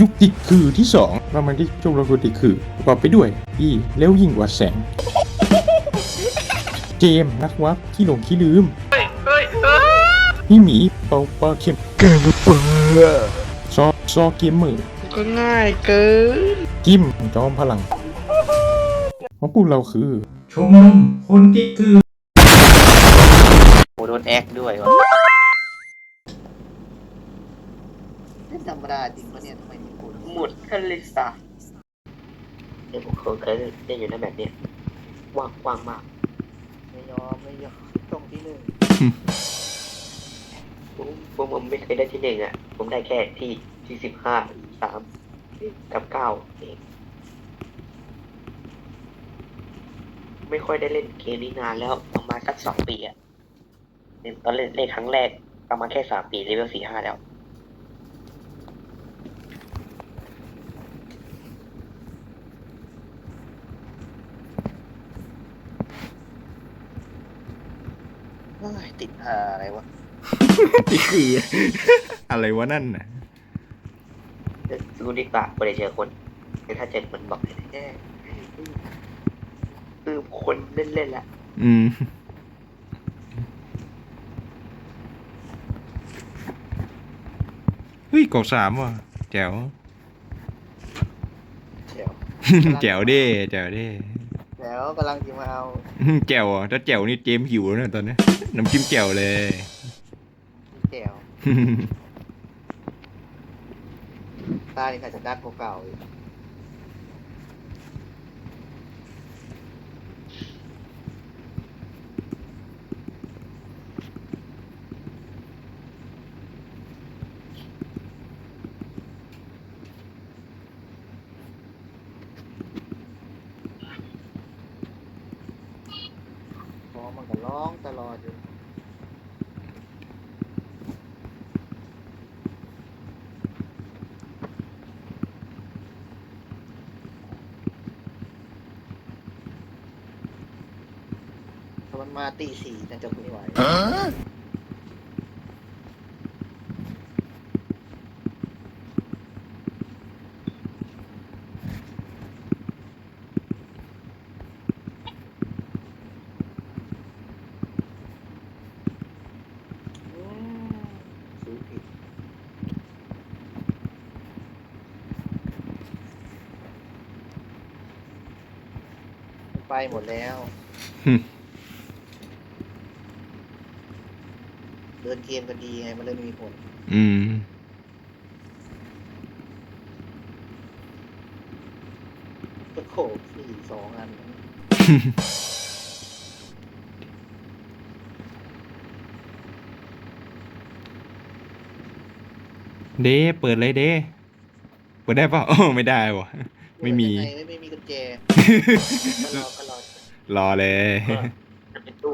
ยุคติดคือที่สองเรามาที่ชมรมคนติดคือประกอบไปด้วยอีแล้วยิ่งกว่าแสง เจมส์นักวับขี้หลงขี้ลืมเฮ้ยเฮ้ยเฮ้ยพี่หมีเปาปลาเข็มแกงเปิดซอซอเกมเมอร์ก็ง่ายเกินกิมจอมพลังของพวกเราคือชมรมคนติดคือโหโดนแอคด้วยวะ ไม่ธ รรมดาจริงปะเนี่ยทำไมมีคุณหมุดคาลิสาเดี๋ยวผมเคยเล่นอยู่ในแบบเนี้ยว่างว่างมากไม่ยอมไม่ยอมตรงที่หนึ่งผมผมผมไม่เคยได้ที่หนึ่งอะ ผมได้แค่ที่ที่สิบห้าสามกับเก้าเองไม่ค่อยได้เล่นเกมนี้นานแล้วประมาณสักสองปีอะเนี่ยตอนเล่นเล่นครั้งแรกประมาณแค่สามปีเลเวลสี่ห้าแล้ว ยติดหาอะไรวะติดคืออะไรวะนั่นน่ะรู้ดีกว่าไม่ได้เจอคนแต่ถ้าเจอคนบอกแน่คือคนเล่นเล่นๆแหละอืมเฮ้ยกอดสามว่ะแจ๋วเดี๋ยวแจ๋วเด้แจ๋วเด้เดี๋วกำลังจะมาเอา แจ๋วอะถ้าแจ๋วนี่เจมส์หิวแล้วเนะตอนนี้ น้ำจิ้มแจ๋วเลยแก้วตานี่ใครจะดักเก่าๆอีกพอมันก็ร้องตลอดอยู่ ถ้ามันมาตีสี่น่าจะไม่ไหวอืมซื้อผิดมันไปหมดแล้วหึ เดินเกมกันดีไงมันเลยไม่มีผล อืมก็โขกสี่สองอัน เด้เปิดเลยเด้เปิดได้เปล่าโอ้ไม่ได้วะไม่มีเปิดยังงไม่ไม่มีกุญแจก็รอก็รอรอเลยก็เป็นตู้ไป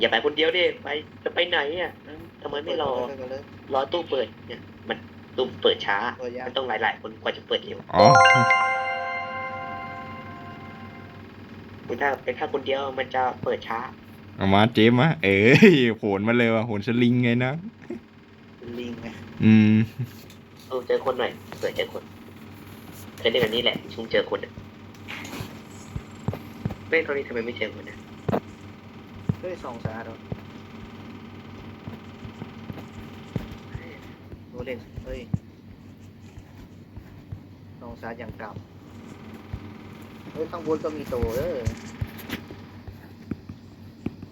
อย่าไปคนเดียวดิไปจะไปไหนอะทำไมไม่รอเปิดเลยรอตู้เปิดเนี่ย มันตู้เปิดช้าเปิดยังมันต้องหลายๆคนกว่าจะเปิดเร็วอ๋อแต่ถ้าเป็นถ้าคนเดียวมันจะเปิดช้าเอามาเจมส์มะเอ้ยโหนมาเลยว่ะโหนสลิงไงนะลิงไงอืมเออเจอคนหน่อยเปิดเจอคนเคยเล่นแบบนี้แหละชุงเจอคนอะเล่นตอนนี้ทำไมไม่เจอคนอะ เฮ้ยสองสาดโดเล่นเฮ้ยสองสาอย่างกลับเฮ้ยข้างบนก็มีโตเออ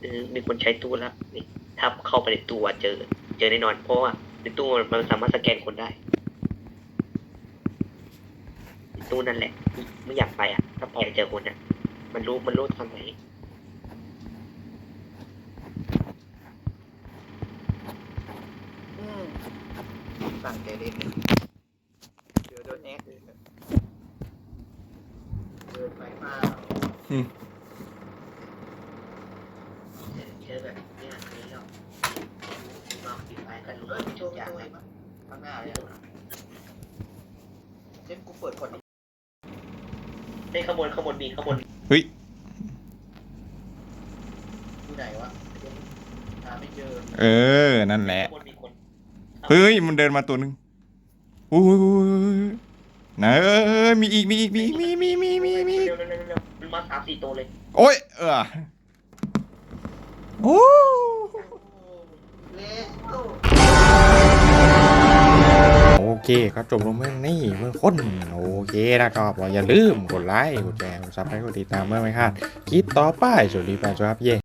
เออมีคนใช้ตู้แล้วนี่ถ้าเข้าไปในตู้อะเจอ เจอแน่นอนเพราะว่าในตู้มันสามารถสแกนคนได้ตู้นั่นแหละ ไม่อยากไปอะ ถ้าไปเจอคนอะ มันรู้มันรู้ทางไหนอืม สั่งใจเล่นเดี๋ยวโดนแอคเลยเดินไปเปล่าเจอแบบเนี้ยนี่แล้วลองปิดไฟกันรู้เอ้ยทุโชกว์อย่างโชว์เลยข้างหน้าเลยอะเช่นกูเปิดก่อนดิเฮ้ยขบวนขบวนมีขบวนเฮ้ยอยู่ไหนวะหาไม่เจอ เออ นั่นแหละขบวนมีคน เฮ้ยมันเดินมาตัวนึงอุ้ยไหนเอ้ยมีอีกมีอีกมีอีกมีมีมีมีมีเร็วเร็วเร็วเร็วมันมาสามสี่ตัวเลยโอ้ยเออโอ้เลโอเคครับจบลงเมื่อนี้เมื่อคนโอเคนะครับอย่าลืมกดไลค์กดแชร์กดซับให้กดติดตามเมื่อไม่คลาดคลิปต่อไปสวัสดีแฟนครับเย่